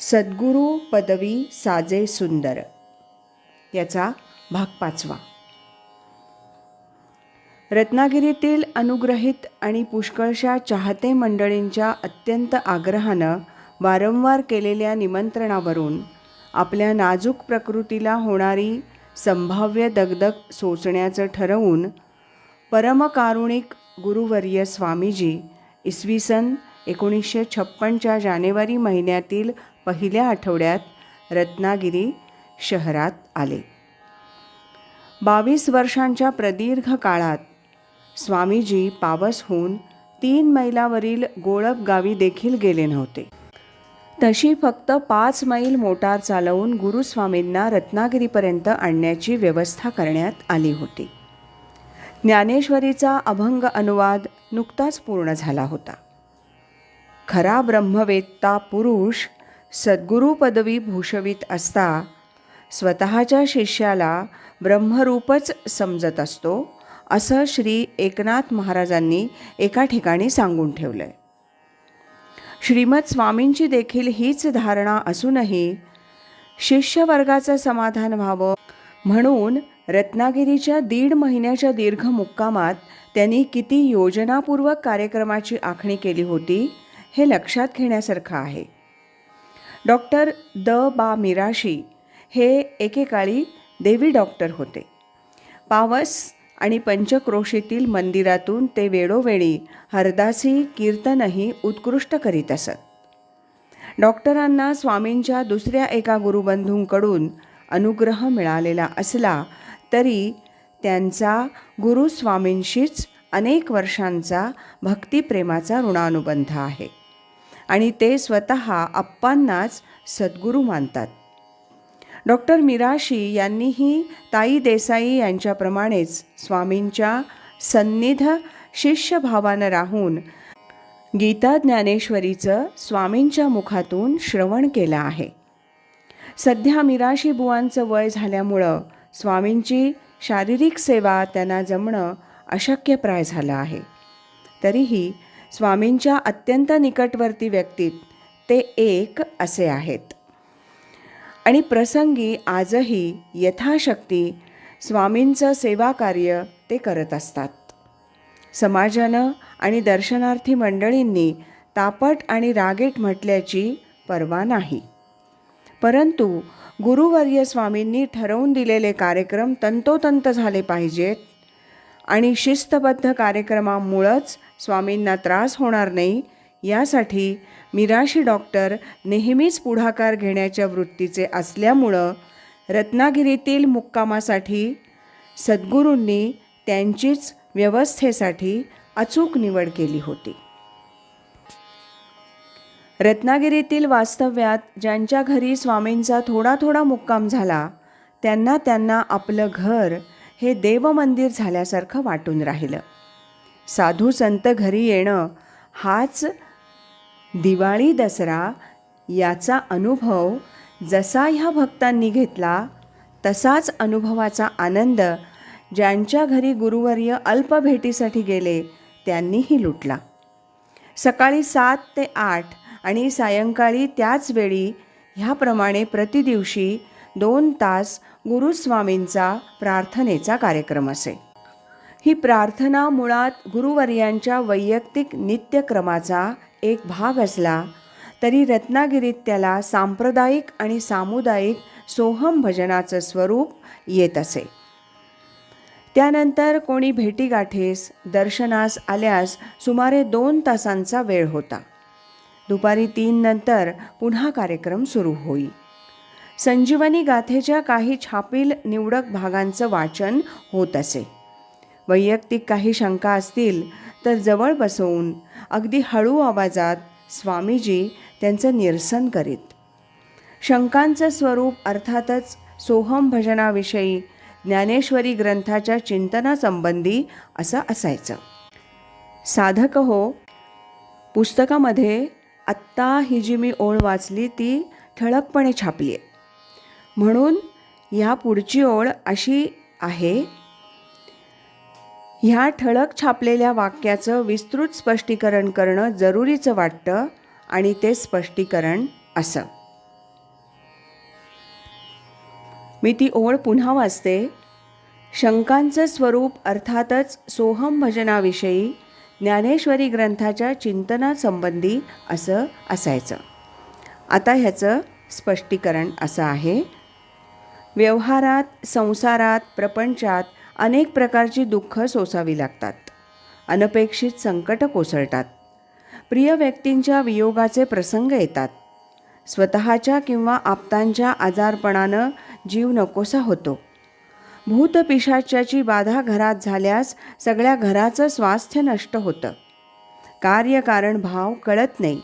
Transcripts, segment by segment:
सद्गुरू पदवी साजे सुंदर. याचा भाग पाचवा. रत्नागिरीतील अनुग्रहित आणि पुष्कळशा चाहते मंडळींच्या अत्यंत आग्रहानं वारंवार केलेल्या निमंत्रणावरून आपल्या नाजूक प्रकृतीला होणारी संभाव्य दगदग सोसण्याचं ठरवून परमकारुणिक गुरुवर्य स्वामीजी इसवी सन एकोणीसशे छप्पनच्या जानेवारी महिन्यातील पहिल्या आठवड्यात रत्नागिरी शहरात आले. बावीस वर्षांच्या प्रदीर्घ काळात स्वामीजी पावस होऊन तीन मैलावरील गोळप गावी देखील गेले नव्हते. तशी फक्त पाच मैल मोटार चालवून गुरुस्वामींना रत्नागिरीपर्यंत आणण्याची व्यवस्था करण्यात आली होती. ज्ञानेश्वरीचा अभंग अनुवाद नुकताच पूर्ण झाला होता. खरा ब्रह्मवेत्ता पुरुष सद्गुरू पदवी भूषवित असता स्वतःच्या शिष्याला ब्रह्मरूपच समजत असतो असं श्री एकनाथ महाराजांनी एका ठिकाणी सांगून ठेवलं आहे श्रीमद स्वामींची देखील हीच धारणा असूनही शिष्यवर्गाचं समाधान व्हावं म्हणून रत्नागिरीच्या दीड महिन्याच्या दीर्घ मुक्कामात त्यांनी किती योजनापूर्वक कार्यक्रमाची आखणी केली होती हे लक्षात घेण्यासारखं आहे. डॉक्टर द बा मिराशी हे एकेकाळी देवी डॉक्टर होते. पावस आणि पंचक्रोशीतील मंदिरातून ते वेळोवेळी हरदासी कीर्तनही उत्कृष्ट करीत असत. डॉक्टरांना स्वामींच्या दुसऱ्या एका गुरुबंधूंकडून अनुग्रह मिळालेला असला तरी त्यांचा गुरुस्वामींशीच अनेक वर्षांचा भक्तिप्रेमाचा ऋणानुबंध आहे. आणि ते स्वतः अप्पांनाच सद्गुरू मानतात. डॉक्टर मिराशी यांनीही ताई देसाई यांच्याप्रमाणेच स्वामींच्या सन्निध शिष्यभावानं राहून गीता ज्ञानेश्वरीचं स्वामींच्या मुखातून श्रवण केलं आहे. सध्या मिराशी बुवांचं वय झाल्यामुळं स्वामींची शारीरिक सेवा त्यांना जमणं अशक्यप्राय झालं आहे. तरीही स्वामींच्या अत्यंत निकटवर्ती व्यक्तीत ते एक असे आहेत. आणि प्रसंगी आजही यथाशक्ती स्वामींचं सेवा कार्य ते करत असतात. समाजानं आणि दर्शनार्थी मंडळींनी तापट आणि रागेट म्हटल्याची पर्वा नाही. परंतु गुरुवर्य स्वामींनी ठरवून दिलेले कार्यक्रम तंतोतंत झाले पाहिजेत आणि शिस्तबद्ध कार्यक्रमामुळंच स्वामींना त्रास होणार नाही. यासाठी मिराशी डॉक्टर नेहमीच पुढाकार घेण्याच्या वृत्तीचे असल्यामुळं रत्नागिरीतील मुक्कामासाठी सद्गुरूंनी त्यांचीच व्यवस्थेसाठी अचूक निवड केली होती. रत्नागिरीतील वास्तव्यात ज्यांच्या घरी स्वामींचा थोडा थोडा मुक्काम झाला त्यांना त्यांना आपलं घर हे देवमंदिर झाल्यासारखं वाटून राहिलं. साधू संत घरी येणं हाच दिवाळी दसरा याचा अनुभव जसा ह्या भक्तांनी घेतला तसाच अनुभवाचा आनंद ज्यांच्या घरी गुरुवर्य अल्पभेटीसाठी गेले त्यांनीही लुटला. सकाळी सात ते आठ आणि सायंकाळी त्याच वेळी ह्याप्रमाणे प्रतिदिवशी दोन तास गुरुस्वामींचा प्रार्थनेचा कार्यक्रम असे. ही प्रार्थना मुळात गुरुवर्यांच्या वैयक्तिक नित्यक्रमाचा एक भाग असला तरी रत्नागिरीत त्याला सांप्रदायिक आणि सामुदायिक सोहम भजनाचं स्वरूप येत असे. त्यानंतर कोणी भेटीगाठीस दर्शनास आल्यास सुमारे दोन तासांचा वेळ होता. दुपारी तीन नंतर पुन्हा कार्यक्रम सुरू होई. संजीवनी गाथेच्या काही छापील निवडक भागांचं वाचन होत असे. वैयक्तिक काही शंका असतील तर जवळ बसवून अगदी हळू आवाजात स्वामीजी त्यांचं निरसन करीत. शंकांचं स्वरूप अर्थातच सोहम भजनाविषयी ज्ञानेश्वरी ग्रंथाच्या चिंतनासंबंधी असं असायचं. साधक हो पुस्तकामध्ये आत्ता ही जी मी ओळ वाचली ती ठळकपणे छापली आहे म्हणून ह्या पुढची ओळ अशी आहे. ह्या ठळक छापलेल्या वाक्याचं विस्तृत स्पष्टीकरण करणं जरुरीचं वाटतं आणि ते स्पष्टीकरण असं. मी ती ओळ पुन्हा वाचते. शंकांचं स्वरूप अर्थातच सोहम भजनाविषयी ज्ञानेश्वरी ग्रंथाच्या चिंतनासंबंधी असं असायचं. आता ह्याचं स्पष्टीकरण असं आहे. व्यवहारात संसारात प्रपंचात अनेक प्रकारची दुःख सोसावी लागतात. अनपेक्षित संकट कोसळतात. प्रिय व्यक्तींच्या वियोगाचे प्रसंग येतात. स्वतःच्या किंवा आप्तांच्या आजारपणानं जीव नकोसा होतो. भूतपिशाच्याची बाधा घरात झाल्यास सगळ्या घराचं स्वास्थ्य नष्ट होतं. कार्यकारण भाव कळत नाही.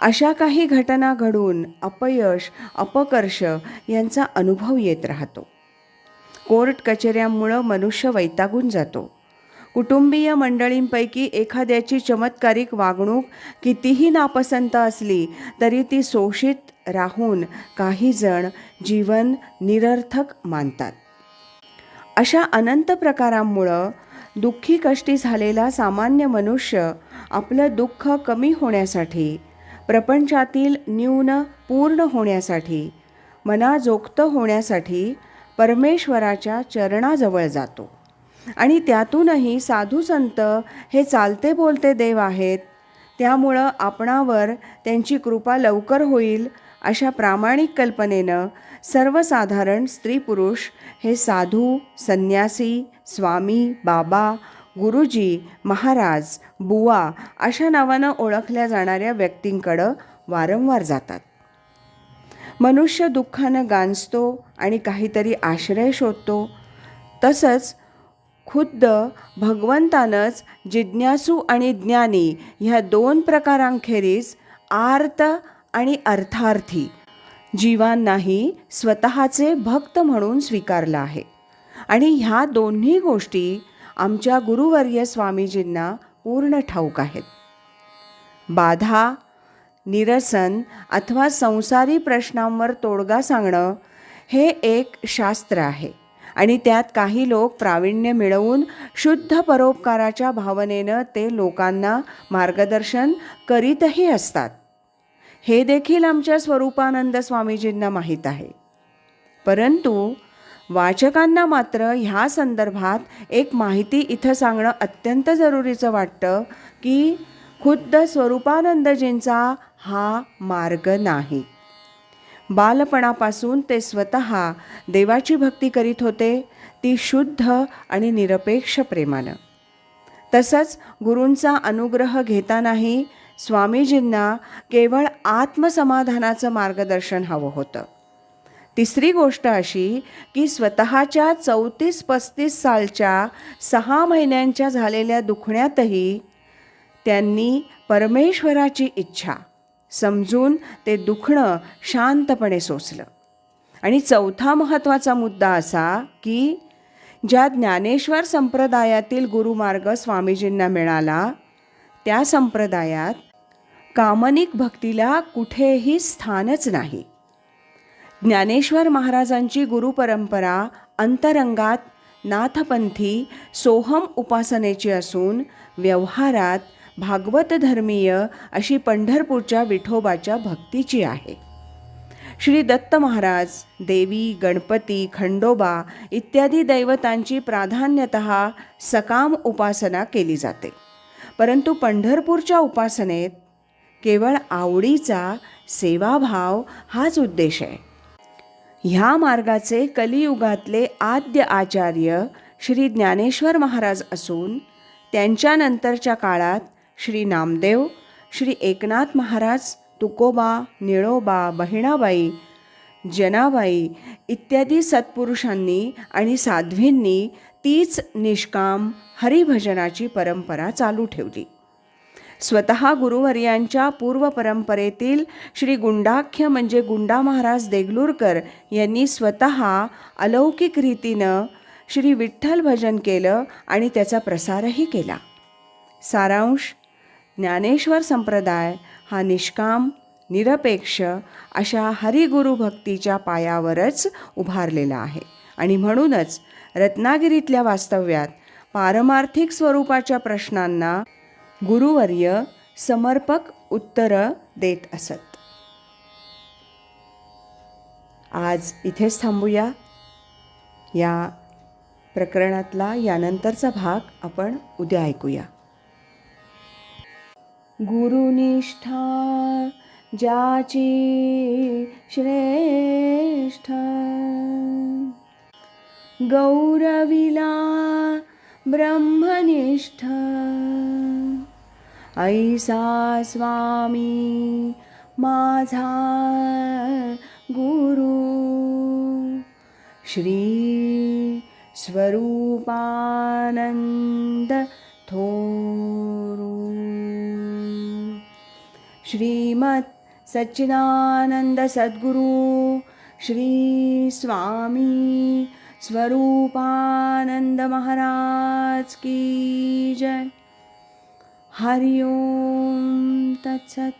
अशा काही घटना घडून अपयश अपकर्ष यांचा अनुभव येत राहतो. कोर्ट कचेऱ्यांमुळं मनुष्य वैतागून जातो. कुटुंबीय मंडळींपैकी एखाद्याची चमत्कारिक वागणूक कितीही नापसंत असली तरी ती शोषित राहून काही जण जीवन निरर्थक मानतात. अशा अनंत प्रकारांमुळं दुःखी कष्टी झालेला सामान्य मनुष्य आपलं दुःख कमी होण्यासाठी प्रपंचातील न्यून पूर्ण होण्यासाठी मनाजोगतं होण्यासाठी परमेश्वराच्या चरणाजवळ जातो. आणि त्यातूनही साधू संत हे चालते बोलते देव आहेत. त्यामुळं आपणावर त्यांची कृपा लवकर होईल अशा प्रामाणिक कल्पनेनं सर्वसाधारण स्त्री पुरुष हे साधू संन्यासी स्वामी बाबा गुरुजी महाराज बुवा अशा नावानं ओळखल्या जाणाऱ्या व्यक्तींकडं वारंवार जातात. मनुष्य दुःखानं गांजतो आणि काहीतरी आश्रय शोधतो. तसंच खुद्द भगवंतानंच जिज्ञासू आणि ज्ञानी ह्या दोन प्रकारांखेरीज आर्त आणि अर्थार्थी. जीवांनाही स्वतःचे भक्त म्हणून स्वीकारलं आहे. आणि ह्या दोन्ही गोष्टी आमच्या गुरुवर्य स्वामीजींना पूर्ण ठाऊक आहेत. बाधा निरसन अथवा संसारी प्रश्नांवर तोडगा सांगणं हे एक शास्त्र आहे आणि त्यात काही लोक प्रावीण्य मिळवून शुद्ध परोपकाराच्या भावनेनं ते लोकांना मार्गदर्शन करीतही असतात. हे देखील आमच्या स्वरूपानंद स्वामीजींना माहीत आहे. परंतु वाचकांना मात्र ह्या संदर्भात एक माहिती इथं सांगणं अत्यंत जरुरीचं वाटतं की खुद्द स्वरूपानंदजींचा हा मार्ग नाही. बालपणापासून ते स्वतः देवाची भक्ती करीत होते ती शुद्ध आणि निरपेक्ष प्रेमानं. तसंच गुरूंचा अनुग्रह घेतानाही स्वामीजींना केवळ आत्मसमाधानाचं मार्गदर्शन हवं होतं. तिसरी गोष्ट अशी की स्वतःच्या चौतीस पस्तीस सालच्या सहा महिन्यांच्या झालेल्या दुखण्यातही त्यांनी परमेश्वराची इच्छा समजून ते दुखणं शांतपणे सोसलं. आणि चौथा महत्त्वाचा मुद्दा असा की ज्या ज्ञानेश्वर संप्रदायातील गुरुमार्ग स्वामीजींना मिळाला त्या संप्रदायात कामनिक भक्तीला कुठेही स्थानच नाही. ज्ञानेश्वर महाराजांची गुरुपरंपरा अंतरंगात नाथपंथी सोहम उपासनेची असून व्यवहारात भागवत धर्मीय अशी पंढरपूरच्या विठोबाच्या भक्तीची आहे. श्री दत्त महाराज देवी गणपती खंडोबा इत्यादी दैवतांची प्राधान्यत सकाम उपासना केली जाते. परंतु पंढरपूरच्या उपासनेत केवळ आवडीचा सेवाभाव हाच उद्देश आहे. ह्या मार्गाचे कलियुगातले आद्य आचार्य श्री ज्ञानेश्वर महाराज असून त्यांच्यानंतरच्या काळात श्री नामदेव श्री एकनाथ महाराज तुकोबा निळोबा बहिणाबाई जनाबाई इत्यादी सत्पुरुषांनी आणि साध्वींनी तीच निष्काम हरिभजनाची परंपरा चालू ठेवली. स्वतः गुरुवर्यांच्या पूर्वपरंपरेतील श्री गुंडाख्य म्हणजे गुंडा महाराज देगलूरकर यांनी स्वतः अलौकिक रीतीनं श्री विठ्ठल भजन केलं आणि त्याचा प्रसारही केला. सारांश ज्ञानेश्वर संप्रदाय हा निष्काम निरपेक्ष अशा हरिगुरु भक्तीच्या पायावरच उभारलेला आहे आणि म्हणूनच रत्नागिरीतल्या वास्तव्यात पारमार्थिक स्वरूपाच्या प्रश्नांना गुरुवर्य समर्पक उत्तरं देत असत. आज इथेच थांबूया. या प्रकरणातला यानंतरचा भाग आपण उद्या ऐकूया. गुरुनिष्ठा ज्याची श्रेष्ठ. गौरविला ब्रह्मनिष्ठ. ऐसा स्वामी माझा गुरु। श्री स्वरूपानंद थोरू। श्रीमत् सच्चिदानंद सद्गुरु श्री स्वामी स्वरूपानंद महाराज की जय। हरि ओम तत्सत